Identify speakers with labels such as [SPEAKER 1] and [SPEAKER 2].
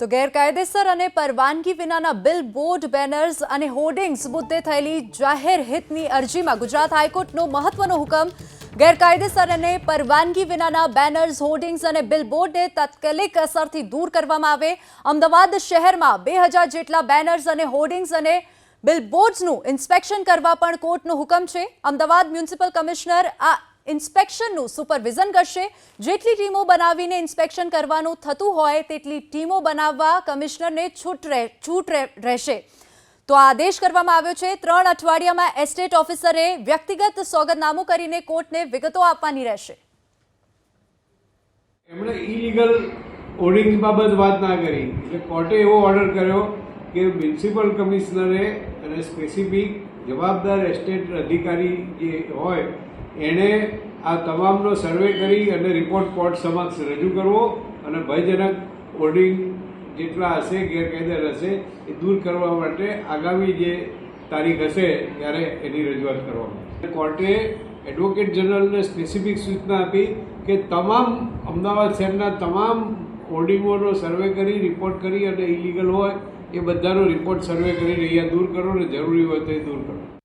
[SPEAKER 1] તો ગેરકાયદેસર અને પરવાનગી વિનાના બિલ બોર્ડ બેનર્સ અને હોર્ડિંગ્સ મુદ્દે થયેલી જાહેર હિતની અરજીમાં ગુજરાત હાઈકોર્ટનો મહત્વનો હુકમ. ગેરકાયદેસર અને પરવાનગી વિનાના બેનર્સ હોર્ડિંગ્સ અને બિલબોર્ડને તાત્કાલિક અસરથી દૂર કરવામાં આવે. અમદાવાદ શહેરમાં બે હજાર જેટલા બેનર્સ અને હોર્ડિંગ્સ અને બિલબોર્ડ્સનું ઇન્સ્પેક્શન કરવા પણ કોર્ટનો હુકમ છે. અમદાવાદ મ્યુનિસિપલ કમિશનર આ ઇન્સ્પેક્શનનું સુપરવિઝન કરશે. જેટલી ટીમો બનાવીને ઇન્સ્પેક્શન કરવાનું થતું હોય, તેટલી ટીમો બનાવવા કમિશનરને છૂટ છૂટ રહે- રહેશે. તો આદેશ કરવામાં આવ્યો છે. ત્રણ અઠવાડિયામાં એસ્ટેટ ઓફિસરે વ્યક્તિગત સોગંદનામું કરીને કોર્ટને વિગતો આપવાની રહેશે.
[SPEAKER 2] એમણે ઇલીગલ હોર્ડિંગ બાબત વાત ના કરી. એટલે કોર્ટે એવો ઓર્ડર કર્યો કે મ્યુનિસિપલ કમિશનરે અને સ્પેસિફિક જવાબદાર એસ્ટેટ અધિકારી જે હોય એણે આ તમામનો સર્વે કરી અને રિપોર્ટ કોર્ટ સમક્ષ રજૂ કરવો અને ભયજનક હોર્ડિંગ જેટલા હશે, ગેરકાયદેસર હશે, એ દૂર કરવા માટે આગામી જે તારીખ હશે ત્યારે એની રજૂઆત કરવામાં કોર્ટે એડવોકેટ જનરલને સ્પેસિફિક સૂચના આપી કે તમામ અમદાવાદ શહેરના તમામ હોર્ડિંગોનો સર્વે કરી રિપોર્ટ કરી અને ઇલીગલ હોય એ બધાનો રિપોર્ટ સર્વે કરીને અહીંયા દૂર કરો અને જરૂરી હોય તો એ દૂર કરો.